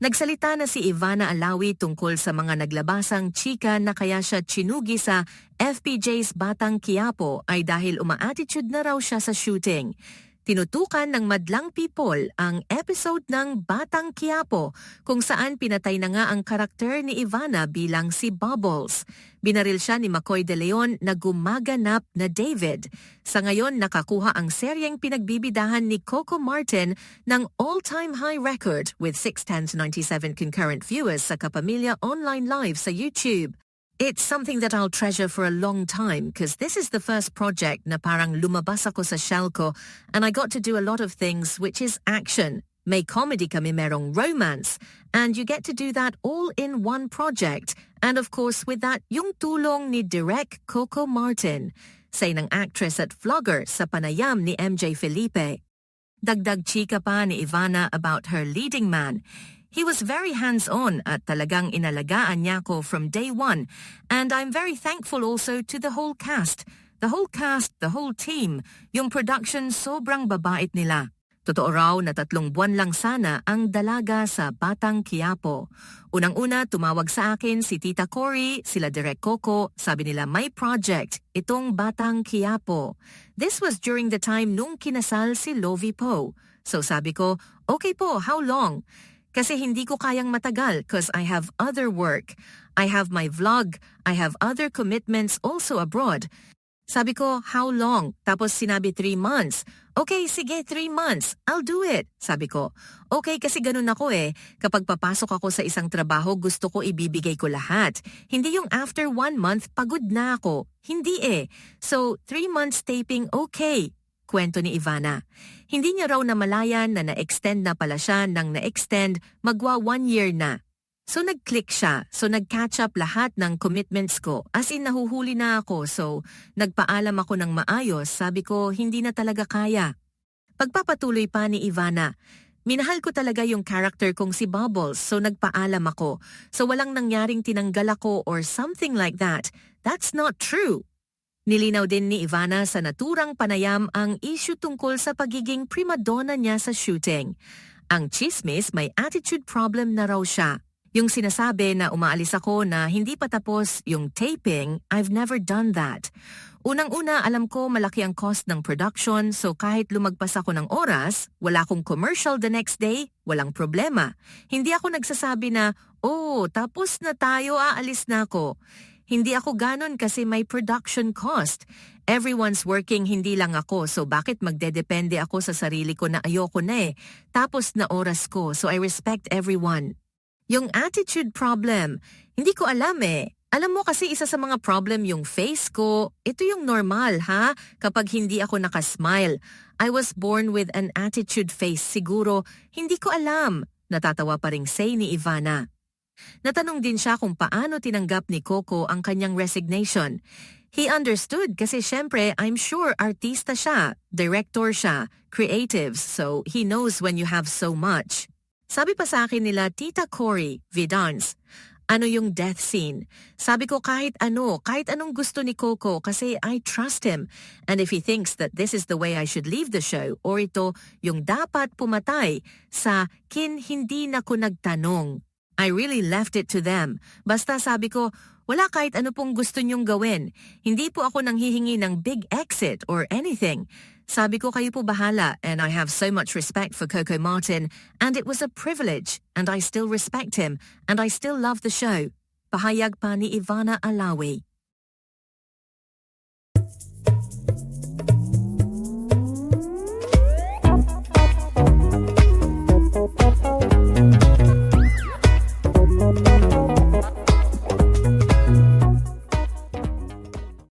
Nagsalita na si Ivana Alawi tungkol sa mga naglabasang chika na kaya siya chinugi sa FPJ's Batang Quiapo ay dahil uma-attitude na raw siya sa shooting. Tinutukan ng Madlang People ang episode ng Batang Quiapo kung saan pinatay na nga ang karakter ni Ivana bilang si Bubbles. Binaril siya ni McCoy de Leon na gumaganap na David. Sa ngayon nakakuha ang seryeng pinagbibidahan ni Coco Martin ng all-time high record with 610 to 97 concurrent viewers sa Kapamilya Online Live sa YouTube. It's something that I'll treasure for a long time because this is the first project na parang lumabas ako sa shell ko and I got to do a lot of things which is action. May comedy kami merong romance and you get to do that all in one project. And of course with that yung tulong ni Direk Coco Martin, say ng actress at vlogger sa panayam ni MJ Felipe. Dagdag chika pa ni Ivana about her leading man. He was very hands-on at talagang inalagaan niya ko from day one. And I'm very thankful also to the whole cast. The whole cast, the whole team. Yung production sobrang babait nila. Totoo raw na tatlong buwan lang sana ang dalaga sa Batang Quiapo. Unang-una, tumawag sa akin si Tita Cory, sila Direk Coco, sabi nila may project, itong Batang Quiapo. This was during the time nung kinasal si Lovie Poe. So sabi ko, okay po, how long? Kasi hindi ko kayang matagal because I have other work. I have my vlog. I have other commitments also abroad. Sabi ko, how long? Tapos sinabi three months. Okay, sige, three months. I'll do it. Sabi ko, okay kasi ganun ako eh. Kapag papasok ako sa isang trabaho, gusto ko ibibigay ko lahat. Hindi yung after one month, pagod na ako. Hindi eh. So, three months taping, okay kwento ni Ivana. Hindi niya raw namalayan na na-extend na pala siya nang na-extend magwa one year na. So nag-click siya, so nag-catch up lahat ng commitments ko. As in nahuhuli na ako, so nagpaalam ako ng maayos, sabi ko hindi na talaga kaya. Pagpapatuloy pa ni Ivana, Minahal ko talaga yung character kong si Bubbles, so nagpaalam ako. So walang nangyaring tinanggal ako or something like that. That's not true. Nilinaw din ni Ivana sa naturang panayam ang issue tungkol sa pagiging primadonna niya sa shooting. Ang chismis may attitude problem na raw siya. Yung sinasabi na umaalis ako na hindi pa tapos yung taping, I've never done that. Unang-una, alam ko malaki ang cost ng production so kahit lumagpas ako ng oras, wala akong commercial the next day, walang problema. Hindi ako nagsasabi na, oh, tapos na tayo, aalis na ako. Hindi ako ganon kasi may production cost. Everyone's working, hindi lang ako, so bakit magdedepende ako sa sarili ko na ayoko na eh. Tapos na oras ko, so I respect everyone. Yung attitude problem, hindi ko alam eh. Alam mo kasi isa sa mga problem yung face ko. Ito yung normal ha, kapag hindi ako nakasmile. I was born with an attitude face siguro. Hindi ko alam. Natatawa pa ring say ni Ivana. Natanong din siya kung paano tinanggap ni Coco ang kanyang resignation. He understood kasi syempre I'm sure artista siya, director siya, creatives, so he knows when you have so much. Sabi pa sa akin nila Tita Cory, Vidance, ano yung death scene. Sabi ko kahit ano, kahit anong gusto ni Coco kasi I trust him. And if he thinks that this is the way I should leave the show or ito yung dapat pumatay sa kin hindi na ko nagtanong. I really left it to them. Basta sabi ko, wala kahit ano pong gusto niyong gawin. Hindi po ako nanghihingi ng big exit or anything. Sabi ko kayo po bahala and I have so much respect for Coco Martin and it was a privilege and I still respect him and I still love the show. Pahayag pa ni Ivana Alawi.